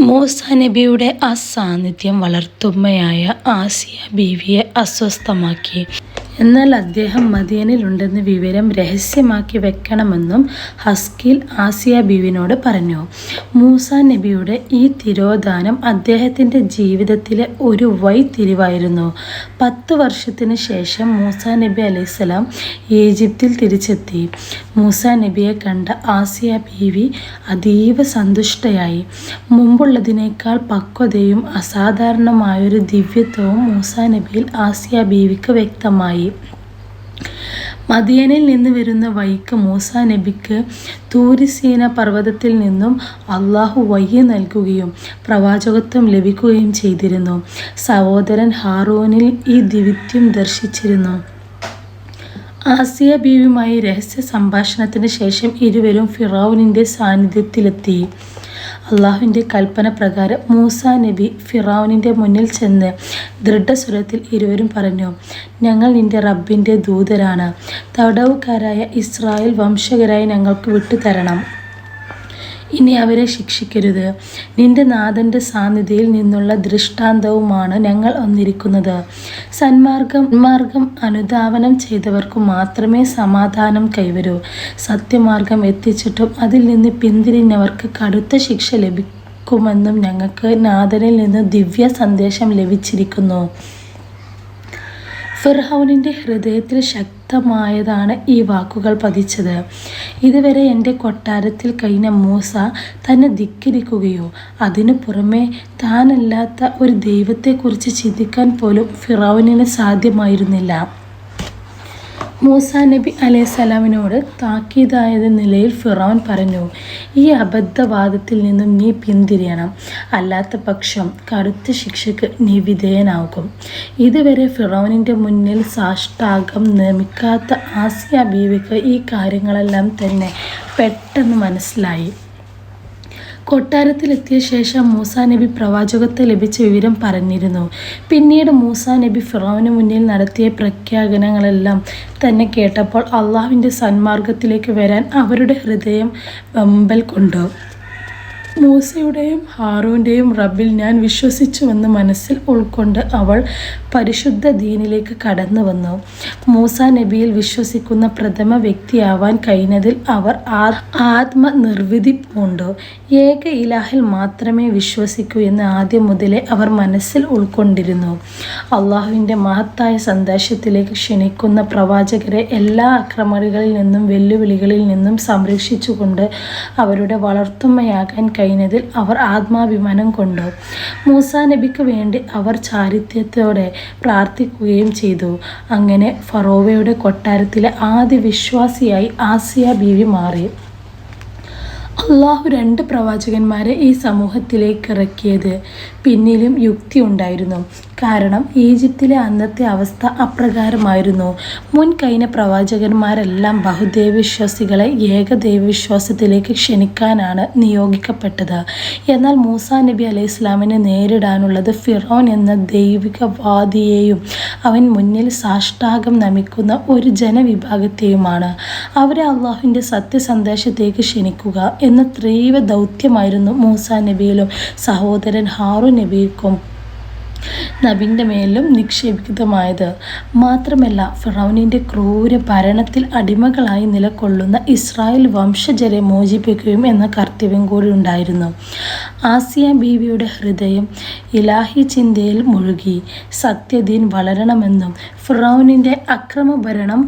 മൂസ നബിയുടെ ആ സാന്നിധ്യം വളർത്തുമ്മയായ ആസിയ ബീവിയെ അസ്വസ്ഥമാക്കി. എന്നാൽ അദ്ദേഹം മദിയനിലുണ്ടെന്ന് വിവരം രഹസ്യമാക്കി വെക്കണമെന്നും ഹസ്കിൽ ആസിയ ബീവിനോട് പറഞ്ഞു. മൂസ നബിയുടെ ഈ തിരോധാനം അദ്ദേഹത്തിന്റെ ജീവിതത്തിലെ ഒരു വഴിത്തിരിവായിരുന്നു. പത്ത് വർഷത്തിന് ശേഷം മൂസ നബി അലൈഹിസ്സലാം ഈജിപ്തിൽ തിരിച്ചെത്തി. മൂസ നബിയെ കണ്ട ആസിയ ബീവി അതീവ സന്തുഷ്ടയായി. മുമ്പുള്ളതിനേക്കാൾ പക്വതയും അസാധാരണമായൊരു ദിവ്യത്വവും മൂസ നബിയിൽ ആസിയ ബീവിക്ക് വ്യക്തമായി. മദിയനിൽ നിന്ന് വരുന്ന വൈക്ക് മൂസ നബിക്ക് തൂരിസീന പർവതത്തിൽ നിന്നും അള്ളാഹു വയ്യ നൽകുകയും പ്രവാചകത്വം ലഭിക്കുകയും ചെയ്തിരുന്നു. സഹോദരൻ ഹാറൂനിൽ ഈ ദിവ്യത്വം ദർശിച്ചിരുന്നു. ആസിയ ബീവിയുമായി രഹസ്യ സംഭാഷണത്തിന് ശേഷം ഇരുവരും ഫിറാവുനിന്റെ സാന്നിധ്യത്തിലെത്തി. അള്ളാഹുവിന്റെ കൽപ്പന പ്രകാരം മൂസ നബി ഫിറാവുനിന്റെ മുന്നിൽ ചെന്ന് ദൃഢസ്വരത്തിൽ ഇരുവരും പറഞ്ഞു ഞങ്ങൾ നിന്റെ റബ്ബിന്റെ ദൂതരാണ്. തടവുകാരായ ഇസ്രായേൽ വംശകരായി ഞങ്ങൾക്ക് വിട്ടുതരണം. ഇനി അവരെ ശിക്ഷിക്കരുത്. നിന്റെ നാഥന്റെ സാന്നിധ്യയിൽ നിന്നുള്ള ദൃഷ്ടാന്തവുമാണ് ഞങ്ങൾ വന്നിരിക്കുന്നത്. സന്മാർഗം മാർഗം അനുധാവനം ചെയ്തവർക്ക് മാത്രമേ സമാധാനം കൈവരൂ. സത്യമാർഗം എത്തിച്ചിട്ടും അതിൽ നിന്ന് പിന്തിരിഞ്ഞവർക്ക് കടുത്ത ശിക്ഷ ലഭിക്കുമെന്നും ഞങ്ങൾക്ക് നാഥനിൽ നിന്ന് ദിവ്യ സന്ദേശം ലഭിച്ചിരിക്കുന്നു. ഫിർഹൗനിന്റെ ഹൃദയത്തിൽ ശക്തമായതാണ് ഈ വാക്കുകൾ പതിച്ചത്. ഇതുവരെ എന്റെ കൊട്ടാരത്തിൽ കഴിഞ്ഞ മൂസ തന്നെ ധിക്കരിക്കുകയോ അതിനു പുറമെ താനല്ലാത്ത ഒരു ദൈവത്തെക്കുറിച്ച് ചിന്തിക്കാൻ പോലും ഫിറൗനിന് സാധ്യമായിരുന്നില്ല. മൂസ നബി അലൈഹിസ്സലാമിനോട് താക്കീതായത് നിലയിൽ ഫിറോൻ പറഞ്ഞു ഈ അബദ്ധവാദത്തിൽ നിന്നും നീ പിന്തിരിയണം. അല്ലാത്ത പക്ഷം കടുത്ത ശിക്ഷക്ക് നീ വിധേയനാകും. ഇതുവരെ ഫിറോനിന്റെ മുന്നിൽ സാഷ്ടാകം നിർമ്മിക്കാത്ത ആസിയ ബീവിക്ക് ഈ കാര്യങ്ങളെല്ലാം തന്നെ പെട്ടെന്ന് മനസ്സിലായി. കൊട്ടാരത്തിലെത്തിയ ശേഷം മൂസ നബി പ്രവാചകത്ത് ലഭിച്ച വിവരം പറഞ്ഞിരുന്നു. പിന്നീട് മൂസ നബി ഫിറോവിന് മുന്നിൽ നടത്തിയ പ്രഖ്യാപനങ്ങളെല്ലാം തന്നെ കേട്ടപ്പോൾ അള്ളാഹുവിന്റെ സന്മാർഗത്തിലേക്ക് വരാൻ അവരുടെ ഹൃദയം വമ്പൽ കൊണ്ടു. മൂസയുടെയും ഹാറൂന്റെയും റബ്ബിൽ ഞാൻ വിശ്വസിച്ചുവെന്ന് മനസ്സിൽ ഉൾക്കൊണ്ട് അവൾ പരിശുദ്ധ ദീനിലേക്ക് കടന്നു വന്നു. മൂസ നബിയിൽ വിശ്വസിക്കുന്ന പ്രഥമ വ്യക്തിയാവാൻ കഴിഞ്ഞതിൽ അവർ ആത്മനിർവിധി പൂണ്ടു. ഏക ഇലാഹിൽ മാത്രമേ വിശ്വസിക്കൂ എന്ന് ആദ്യം മുതലേ അവർ മനസ്സിൽ ഉൾക്കൊണ്ടിരുന്നു. അള്ളാഹുവിന്റെ മഹത്തായ സന്ദേശത്തിലേക്ക് ക്ഷണിക്കുന്ന പ്രവാചകരെ എല്ലാ അക്രമണികളിൽ നിന്നും വെല്ലുവിളികളിൽ നിന്നും സംരക്ഷിച്ചുകൊണ്ട് അവരുടെ വളർത്തുമ്മയാകാൻ കഴിഞ്ഞതിൽ അവർ ആത്മാഭിമാനം കൊണ്ടു. മൂസ നബിക്ക് വേണ്ടി അവർ ചാരിത്യത്തോടെ പ്രാർത്ഥിക്കുകയും ചെയ്തു. അങ്ങനെ ഫറോവയുടെ കൊട്ടാരത്തിലെ ആദ്യ വിശ്വാസിയായി ആസിയ ബീവി മാറി. അള്ളാഹു രണ്ട് പ്രവാചകന്മാരെ ഈ സമൂഹത്തിലേക്ക് ഇറക്കിയത്. പിന്നിലും യുക്തി ഉണ്ടായിരുന്നു. കാരണം ഈജിപ്തിലെ അന്നത്തെ അവസ്ഥ അപ്രകാരമായിരുന്നു. മുൻ കഴിഞ്ഞ പ്രവാചകന്മാരെല്ലാം ബഹുദൈവവിശ്വാസികളെ ഏകദൈവവിശ്വാസത്തിലേക്ക് ക്ഷണിക്കാനാണ് നിയോഗിക്കപ്പെട്ടത്. എന്നാൽ മൂസ നബി അലൈഹി ഇസ്ലാമിനെ നേരിടാനുള്ളത് ഫിറോൻ എന്ന ദൈവികവാദിയെയും അവൻ മുന്നിൽ സാഷ്ടാകം നമിക്കുന്ന ഒരു ജനവിഭാഗത്തെയുമാണ്. അവരെ അള്ളാഹുവിന്റെ സത്യസന്ദേശത്തേക്ക് ക്ഷണിക്കുക എന്ന തീവ്ര ദൗത്യമായിരുന്നു മൂസ നബിയിലും സഹോദരൻ ഹാറു നബിക്കും നബിന്റെ മേലും നിക്ഷേപിതമായത്. മാത്രമല്ല ഫ്രൗണിന്റെ ക്രൂര ഭരണത്തിൽ അടിമകളായി നിലകൊള്ളുന്ന ഇസ്രായേൽ വംശജരെ മോചിപ്പിക്കുകയും എന്ന കർത്തവ്യം കൂടി ഉണ്ടായിരുന്നു. ആസിയ ബീവിയുടെ ഹൃദയം ഇലാഹി ചിന്തയിൽ മുഴുകി. സത്യദീൻ വളരണമെന്നും ഫിറൌനിന്റെ അക്രമഭരണം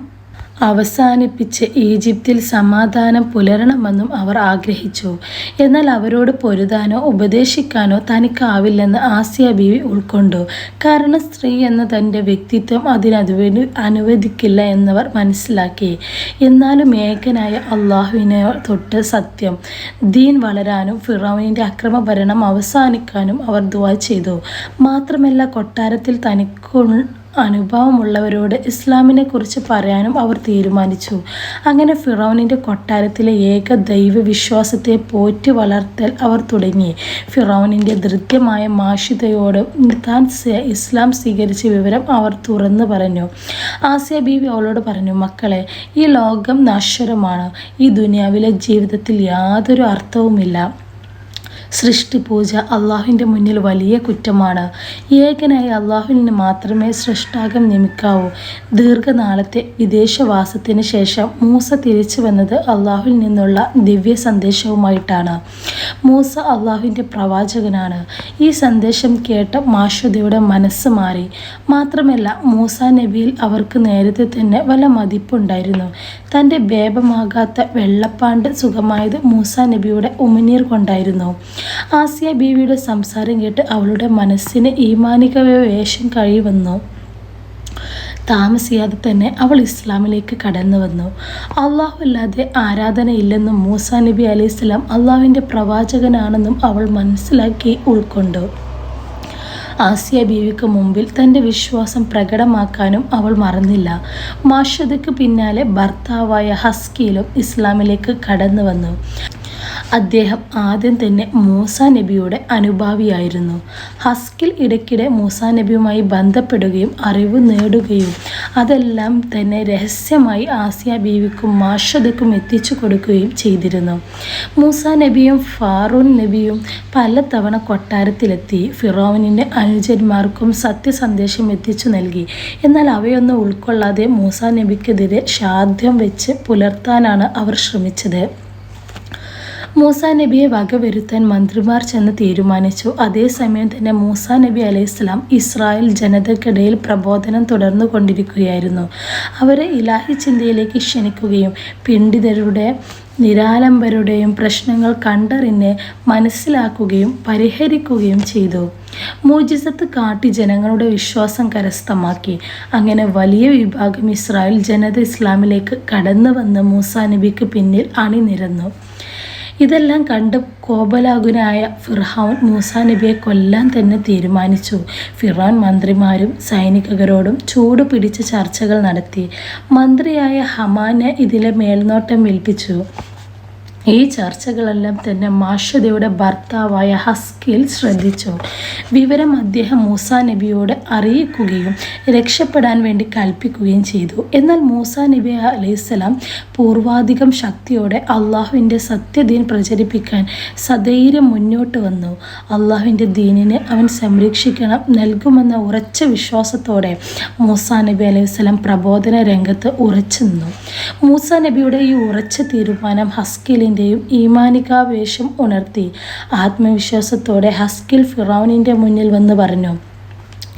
അവസാനിപ്പിച്ച് ഈജിപ്തിൽ സമാധാനം പുലരണമെന്നും അവർ ആഗ്രഹിച്ചു. എന്നാൽ അവരോട് പൊരുതാനോ ഉപദേശിക്കാനോ തനിക്കാവില്ലെന്ന് ആസിയ ബീവി ഉൾക്കൊണ്ടു. കാരണം സ്ത്രീ എന്ന തന്റെ വ്യക്തിത്വം അതിനനുവദി അനുവദിക്കില്ല എന്നവർ മനസ്സിലാക്കി. എന്നാലും ഏകനായ അള്ളാഹുവിനെ തൊട്ട് സത്യം. ദീൻ വളരാനും ഫിറോവിന്റെ അക്രമഭരണം അവസാനിക്കാനും അവർ ദുവാ ചെയ്തു. മാത്രമല്ല കൊട്ടാരത്തിൽ തനിക്കു അനുഭവമുള്ളവരോട് ഇസ്ലാമിനെക്കുറിച്ച് പറയാനും അവർ തീരുമാനിച്ചു. അങ്ങനെ ഫിറോനിന്റെ കൊട്ടാരത്തിലെ ഏക ദൈവ വിശ്വാസത്തെ പോറ്റി വളർത്തൽ അവർ തുടങ്ങി. ഫിറോനിന്റെ ധൃത്യമായ മാഷിതയോട് താൻ ഇസ്ലാം സ്വീകരിച്ച വിവരം അവർ തുറന്നു പറഞ്ഞു. ആസിയ ബീവി അവളോട് പറഞ്ഞു മക്കളെ ഈ ലോകം നശ്വരമാണ് ഈ ദുനിയാവിലെ ജീവിതത്തിൽ യാതൊരു അർത്ഥവുമില്ല. സൃഷ്ടിപൂജ അള്ളാഹുവിന്റെ മുന്നിൽ വലിയ കുറ്റമാണ്. ഏകനായി അള്ളാഹുവിന് മാത്രമേ സൃഷ്ടാകം നിയമിക്കാവൂ. ദീർഘനാളത്തെ വിദേശവാസത്തിന് ശേഷം മൂസ തിരിച്ചു വന്നത് അള്ളാഹുവിൽ നിന്നുള്ള ദിവ്യ സന്ദേശവുമായിട്ടാണ്. മൂസ അള്ളാഹുവിന്റെ പ്രവാചകനാണ്. ഈ സന്ദേശം കേട്ട മാഷുദയുടെ മനസ്സ് മാറി. മാത്രമല്ല മൂസ നബിയിൽ അവർക്ക് നേരത്തെ തന്നെ വല്ല മതിപ്പുണ്ടായിരുന്നു. തന്റെ ബേബമാകാത്ത വെള്ളപ്പാണ്ട് സുഖമായത് മൂസ നബിയുടെ ഉമിനീർ കൊണ്ടായിരുന്നു. ആസിയ ബീവിയുടെ സംസാരം കേട്ട് അവളുടെ മനസ്സിന് ഈമാനിക വേഷം കഴിവന്നു. താമസിയാതെ തന്നെ അവൾ ഇസ്ലാമിലേക്ക് കടന്നു വന്നു. അള്ളാഹു അല്ലാതെ ആരാധനയില്ലെന്നും മൂസ നബി അലൈഹി സ്വലാം അള്ളാഹുവിന്റെ പ്രവാചകനാണെന്നും അവൾ മനസ്സിലാക്കി ഉൾക്കൊണ്ടു. ആസിയ ബീവിക്ക് മുമ്പിൽ തന്റെ വിശ്വാസം പ്രകടമാക്കാനും അവൾ മറന്നില്ല. മാഷദയ്ക്ക് പിന്നാലെ ഭർത്താവായ ഹസ്കിയിലും ഇസ്ലാമിലേക്ക് കടന്നു വന്നു. അദ്ദേഹം ആദ്യം തന്നെ മൂസ നബിയുടെ അനുഭാവിയായിരുന്നു. ഹസ്കിൽ ഇടയ്ക്കിടെ മൂസ നബിയുമായി ബന്ധപ്പെടുകയും അറിവ് നേടുകയും അതെല്ലാം തന്നെ രഹസ്യമായി ആസിയ ബീവിക്കും മാഷദക്കും എത്തിച്ചു കൊടുക്കുകയും ചെയ്തിരുന്നു. മൂസ നബിയും ഫാറൂൻ നബിയും പലതവണ കൊട്ടാരത്തിലെത്തി ഫിറോവിനിന്റെ അനുജന്മാർക്കും സത്യസന്ദേശം എത്തിച്ചു നൽകി. എന്നാൽ അവയൊന്നും ഉൾക്കൊള്ളാതെ മൂസ നബിക്കെതിരെ ശാദ്യം വെച്ച് പുലർത്താനാണ് അവർ ശ്രമിച്ചത്. മൂസ നബിയെ വകവരുത്താൻ മന്ത്രിമാർ ചെന്ന് തീരുമാനിച്ചു. അതേസമയം തന്നെ മൂസ നബി അലൈഹിസ്ലാം ഇസ്രായേൽ ജനതക്കിടയിൽ പ്രബോധനം തുടർന്നു കൊണ്ടിരിക്കുകയായിരുന്നു. അവരെ ഇലാഹി ചിന്തയിലേക്ക് ക്ഷണിക്കുകയും പിണ്ഡിതരുടെ നിരാലംബരുടെയും പ്രശ്നങ്ങൾ കണ്ടറിഞ്ഞ് മനസ്സിലാക്കുകയും പരിഹരിക്കുകയും ചെയ്തു. മൂജിസത്ത് കാട്ടി ജനങ്ങളുടെ വിശ്വാസം കരസ്ഥമാക്കി. അങ്ങനെ വലിയ വിഭാഗം ഇസ്രായേൽ ജനത ഇസ്ലാമിലേക്ക് കടന്നു വന്ന് മൂസ നബിക്ക് പിന്നിൽ അണിനിരന്നു. ഇതെല്ലാം കണ്ട് കോപലാകുനായ ഫിർഹാൻ മൂസ നബിയെ കൊല്ലാൻ തന്നെ തീരുമാനിച്ചു. ഫിറോൻ മന്ത്രിമാരും സൈനികരോടും ചൂട് പിടിച്ച് ചർച്ചകൾ നടത്തി. മന്ത്രിയായ ഹമാനെ ഇതിലെ മേൽനോട്ടം ഏൽപ്പിച്ചു. ഈ ചർച്ചകളെല്ലാം തന്നെ മാഷദയുടെ ഭർത്താവായ ഹസ്കിൽ ശ്രദ്ധിച്ചു വിവരം അദ്ദേഹം മൂസ നബിയോട് അറിയിക്കുകയും രക്ഷപ്പെടാൻ വേണ്ടി കൽപ്പിക്കുകയും ചെയ്തു. എന്നാൽ മൂസ നബി അലൈഹിസ്സലാം പൂർവാധികം ശക്തിയോടെ അള്ളാഹുവിന്റെ സത്യദീൻ പ്രചരിപ്പിക്കാൻ സധൈര്യം മുന്നോട്ട് വന്നു. അള്ളാഹുവിന്റെ ദീനിനെ അവൻ സംരക്ഷിക്കണം നൽകുമെന്ന ഉറച്ച വിശ്വാസത്തോടെ മൂസ നബി അലൈഹിസ്സലാം പ്രബോധന രംഗത്ത് ഉറച്ചു നിന്നു. മൂസ നബിയുടെ ഈ ഉറച്ച തീരുമാനം ഹസ്കിലിന്റെയും ഈമാനികാവേശം ഉണർത്തി. ആത്മവിശ്വാസത്തോടെ ഹസ്കിൽ ഫിറൌനിന്റെ മുന്നിൽ വന്ന് പറഞ്ഞു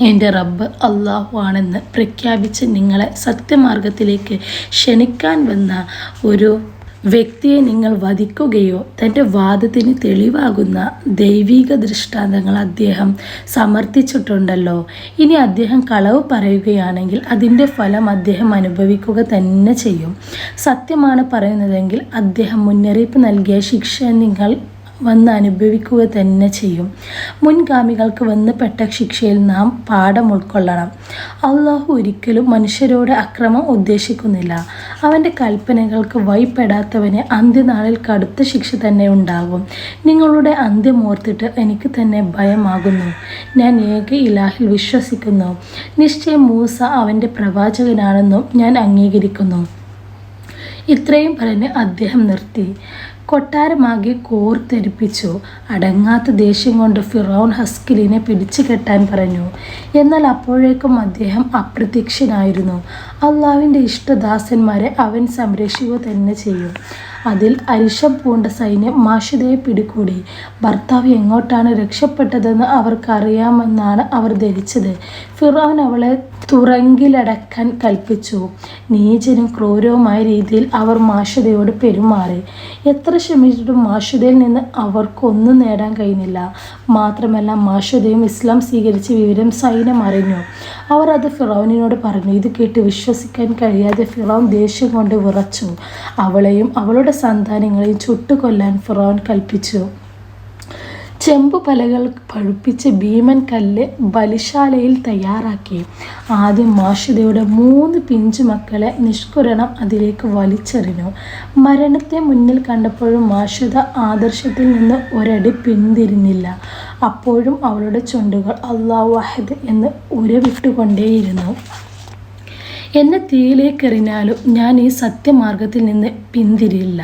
എന്റെ റബ്ബ് അള്ളാഹു ആണെന്ന് പ്രഖ്യാപിച്ച് നിങ്ങളെ സത്യമാർഗത്തിലേക്ക് ക്ഷണിക്കാൻ വന്ന ഒരു വ്യക്തിയെ നിങ്ങൾ വധിക്കുകയോ തന്റെ വാദത്തിന് തെളിവാകുന്ന ദൈവിക ദൃഷ്ടാന്തങ്ങൾ അദ്ദേഹം സമർത്ഥിച്ചിട്ടുണ്ടല്ലോ. ഇനി അദ്ദേഹം കളവ് പറയുകയാണെങ്കിൽ അതിന്റെ ഫലം അദ്ദേഹം അനുഭവിക്കുക തന്നെ ചെയ്യും. സത്യമാണ് പറയുന്നതെങ്കിൽ അദ്ദേഹം മുന്നറിയിപ്പ് നൽകിയ ശിക്ഷ നിങ്ങൾ വന്ന് അനുഭവിക്കുക തന്നെ ചെയ്യും. മുൻഗാമികൾക്ക് വന്ന് പെട്ട ശിക്ഷയിൽ നാം പാഠം ഉൾക്കൊള്ളണം. അള്ളാഹു ഒരിക്കലും മനുഷ്യരോട് അക്രമം ഉദ്ദേശിക്കുന്നില്ല. അവന്റെ കൽപ്പനകൾക്ക് വൈപ്പെടാത്തവന് അന്ത്യനാളിൽ കടുത്ത ശിക്ഷ തന്നെ ഉണ്ടാകും. നിങ്ങളുടെ അന്ത്യം ഓർത്തിട്ട് എനിക്ക് തന്നെ ഭയമാകുന്നു. ഞാൻ ഏക ഇലാഹിൽ വിശ്വസിക്കുന്നു. നിശ്ചയം മൂസ അവന്റെ പ്രവാചകനാണെന്നും ഞാൻ അംഗീകരിക്കുന്നു. ഇത്രയും പറഞ്ഞ് അദ്ദേഹം നിർത്തി. കൊട്ടാരമാകെ കോർത്തെരിപ്പിച്ചു. അടങ്ങാത്ത ദേഷ്യം കൊണ്ട് ഫിറോൺ ഹസ്കിലിനെ പിടിച്ചു കെട്ടാൻ പറഞ്ഞു. എന്നാൽ അപ്പോഴേക്കും അദ്ദേഹം അപ്രത്യക്ഷനായിരുന്നു. അള്ളാവിന്റെ ഇഷ്ടദാസന്മാരെ അവൻ സംരക്ഷിക്കുക തന്നെ ചെയ്യും. അതിൽ അരിശം പൂണ്ട സൈന്യം മാഷിതയെ പിടികൂടി. ഭർത്താവ് എങ്ങോട്ടാണ് രക്ഷപ്പെട്ടതെന്ന് അവർക്കറിയാമെന്നാണ് അവർ ധരിച്ചത്. ഫിറോൻ അവളെ തുറങ്കിലടക്കാൻ കൽപ്പിച്ചു. നീചനും ക്രൂരവുമായ രീതിയിൽ അവർ മാഷുദയോട് പെരുമാറി. എത്ര ശ്രമിച്ചിട്ടും മാഷുദയിൽ നിന്ന് അവർക്കൊന്നും നേടാൻ കഴിഞ്ഞില്ല. മാത്രമല്ല മാഷുദയും ഇസ്ലാം സ്വീകരിച്ച വിവരം സൈന്യം അറിഞ്ഞു. അവർ അത് ഫിറോവിനോട് പറഞ്ഞു. ഇത് കേട്ട് വിശ്വസിക്കാൻ കഴിയാതെ ഫിറോൻ ദേഷ്യം കൊണ്ട് വിറച്ചു. അവളെയും അവളുടെ സന്താനങ്ങളെയും ചുട്ടുകൊല്ലാൻ ഫിറോൻ കൽപ്പിച്ചു. ചെമ്പു പലകൾ പഴുപ്പിച്ച് ഭീമൻ കല്ല് ബലിശാലയിൽ തയ്യാറാക്കി. ആദ്യം മാഷിതയുടെ മൂന്ന് പിഞ്ചു മക്കളെ നിഷ്കുരണം അതിലേക്ക് വലിച്ചെറിഞ്ഞു. മരണത്തെ മുന്നിൽ കണ്ടപ്പോഴും മാഷിത ആദർശത്തിൽ നിന്ന് ഒരടി പിന്തിരിഞ്ഞില്ല. അപ്പോഴും അവളുടെ ചുണ്ടുകൾ അള്ളാഹ് അഹദ് എന്ന് ഉരവിട്ടുകൊണ്ടേയിരുന്നു. എന്നെ തീയിലേക്കെറിഞ്ഞാലും ഞാൻ ഈ സത്യമാർഗത്തിൽ നിന്ന് പിന്തിരിയില്ല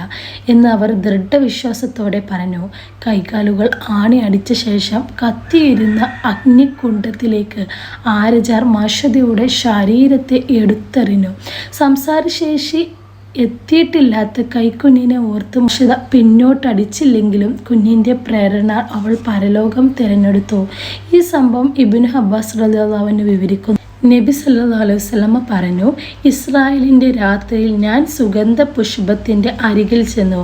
എന്ന് അവർ ദൃഢവിശ്വാസത്തോടെ പറഞ്ഞു. കൈകാലുകൾ ആണി അടിച്ച ശേഷം കത്തിയിരുന്ന അഗ്നികുണ്ഡത്തിലേക്ക് ആരജാർ മാഷതയുടെ ശരീരത്തെ എടുത്തെറിഞ്ഞു. സംസാരശേഷി എത്തിയിട്ടില്ലാത്ത കൈക്കുഞ്ഞിനെ ഓർത്ത് മുഷിത പിന്നോട്ടടിച്ചില്ലെങ്കിലും കുഞ്ഞിന്റെ പ്രേരണ അവൾ പരലോകം തിരഞ്ഞെടുത്തു. ഈ സംഭവം ഇബിൻ ഹബ്ബാസ് റലിയാവിന് വിവരിക്കുന്നു. നബി സല്ലല്ലാഹു അലൈഹി വസല്ലമ പറഞ്ഞു ഇസ്രായേലിന്റെ രാത്രിയിൽ ഞാൻ സുഗന്ധ പുഷ്പത്തിന്റെ അരികിൽ ചെന്നു.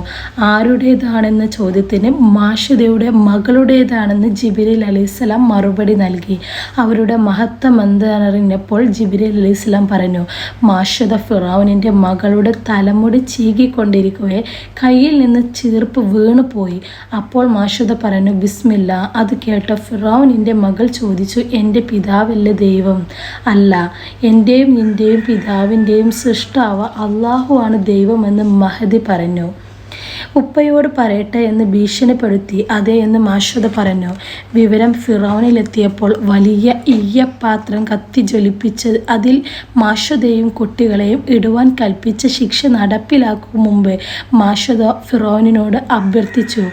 ആരുടേതാണെന്ന ചോദ്യത്തിന് മാഷുദയുടെ മകളുടേതാണെന്ന് ജിബിരിൽ അലൈഹിസ്ലാം മറുപടി നൽകി. അവരുടെ മഹത്വം എന്താണെന്നറിഞ്ഞപ്പോൾ ജിബിരിൽ അലൈഹിസ്ലാം പറഞ്ഞു മാഷുദ ഫിറാവുനിന്റെ മകളുടെ തലമുടി ചീകിക്കൊണ്ടിരിക്കവേ കയ്യിൽ നിന്ന് ചീർപ്പ് വീണുപോയി അപ്പോൾ മാഷുദ പറഞ്ഞു ബിസ്മില്ല അത് കേട്ട ഫിറാവുനിന്റെ മകൾ ചോദിച്ചു എന്റെ പിതാവല്ലേ ദൈവം? അല്ല എന്റെയും നിന്റെയും പിതാവിന്റെയും സൃഷ്ടാവ് അള്ളാഹുവാണ് ദൈവമെന്ന് മഹദി പറഞ്ഞു. ഉപ്പയോട് പറയട്ടെ എന്ന് ഭീഷണിപ്പെടുത്തി അതെ എന്ന് മാഷത പറഞ്ഞു. വിവരം ഫിറോനിലെത്തിയപ്പോൾ വലിയ ഈയപ്പാത്രം കത്തി ജ്വലിപ്പിച്ച് അതിൽ മാഷതയും കുട്ടികളെയും ഇടുവാൻ കൽപ്പിച്ച ശിക്ഷ നടപ്പിലാക്കും മുമ്പ് മാഷത ഫിറോനിനോട് അഭ്യർത്ഥിച്ചു.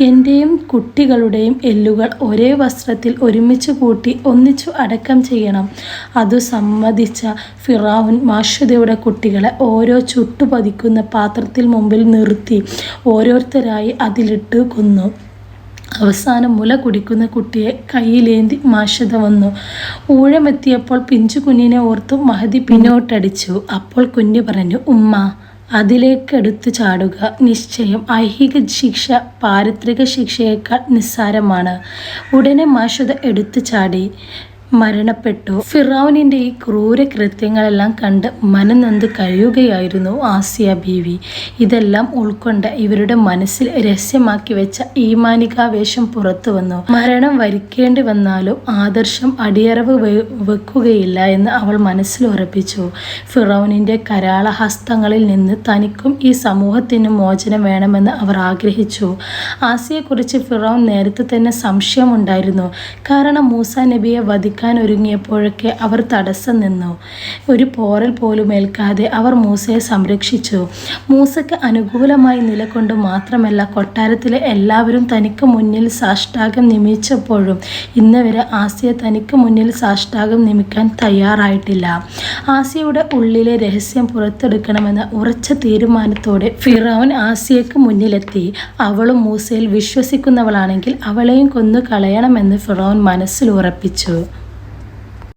എന്റെയും കുട്ടികളുടെയും എല്ലുകൾ ഒരേ വസ്ത്രത്തിൽ ഒരുമിച്ച് കൂട്ടി ഒന്നിച്ചു അടക്കം ചെയ്യണം. അതു സമ്മതിച്ച ഫിറാവുൻ മാഷുദയുടെ കുട്ടികളെ ഓരോ ചുട്ടുപതിക്കുന്ന പാത്രത്തിൽ മുമ്പിൽ നിർത്തി. ഓരോരുത്തരായി അതിലിട്ട് കൊന്നു. അവസാനം മുല കുടിക്കുന്ന കുട്ടിയെ കയ്യിലേന്തി മാഷത വന്നു. ഊഴമെത്തിയപ്പോൾ പിഞ്ചു കുഞ്ഞിനെ ഓർത്തു മഹതി പിന്നോട്ടടിച്ചു. അപ്പോൾ കുഞ്ഞ് പറഞ്ഞു ഉമ്മ അതിലേക്ക് എടുത്തു ചാടുക. നിശ്ചയം ഐഹിക ശിക്ഷ പാരിത്രിക ശിക്ഷയേക്കാൾ നിസ്സാരമാണ്. ഉടനെ മാഷത എടുത്തു ചാടി. മരണപ്പെട്ടു. ഫിറോനിന്റെ ഈ ക്രൂര കൃത്യങ്ങളെല്ലാം കണ്ട് മനനന്ത് കഴിയുകയായിരുന്നു ആസിയ ബീവി. ഇതെല്ലാം ഉൾക്കൊണ്ട് ഇവരുടെ മനസ്സിൽ രഹസ്യമാക്കി വെച്ച ഈമാനികാവേശം പുറത്തു വന്നു. മരണം വരിക്കേണ്ടി വന്നാലും ആദർശം അടിയറവ് വെക്കുകയില്ല എന്ന് അവൾ മനസ്സിൽ ഉറപ്പിച്ചു. ഫിറോനിന്റെ കരാളഹസ്തങ്ങളിൽ നിന്ന് തനിക്കും ഈ സമൂഹത്തിന് മോചനം വേണമെന്ന് അവർ ആഗ്രഹിച്ചു. ആസിയെക്കുറിച്ച് ഫിറോൻ നേരത്തെ തന്നെ സംശയമുണ്ടായിരുന്നു. കാരണം മൂസ നബിയെ വധിക്കാൻ ഒരുങ്ങിയപ്പോഴൊക്കെ അവർ തടസ്സം നിന്നു. ഒരു പോറൽ പോലും ഏൽക്കാതെ അവർ മൂസയെ സംരക്ഷിച്ചു. മൂസയ്ക്ക് അനുകൂലമായി നിലകൊണ്ട് മാത്രമല്ല കൊട്ടാരത്തിലെ എല്ലാവരും തനിക്ക് മുന്നിൽ സാഷ്ടാകം നിമിച്ചപ്പോഴും ഇന്ന് വരെ ആസിയ തനിക്ക് മുന്നിൽ സാഷ്ടാകം നിമിക്കാൻ തയ്യാറായിട്ടില്ല. ആസിയയുടെ ഉള്ളിലെ രഹസ്യം പുറത്തെടുക്കണമെന്ന ഉറച്ച തീരുമാനത്തോടെ ഫിറോൻ ആസിയക്ക് മുന്നിലെത്തി. അവളും മൂസയിൽ വിശ്വസിക്കുന്നവളാണെങ്കിൽ അവളെയും കൊന്നു കളയണമെന്ന് ഫിറോൻ മനസ്സിൽ ഉറപ്പിച്ചു.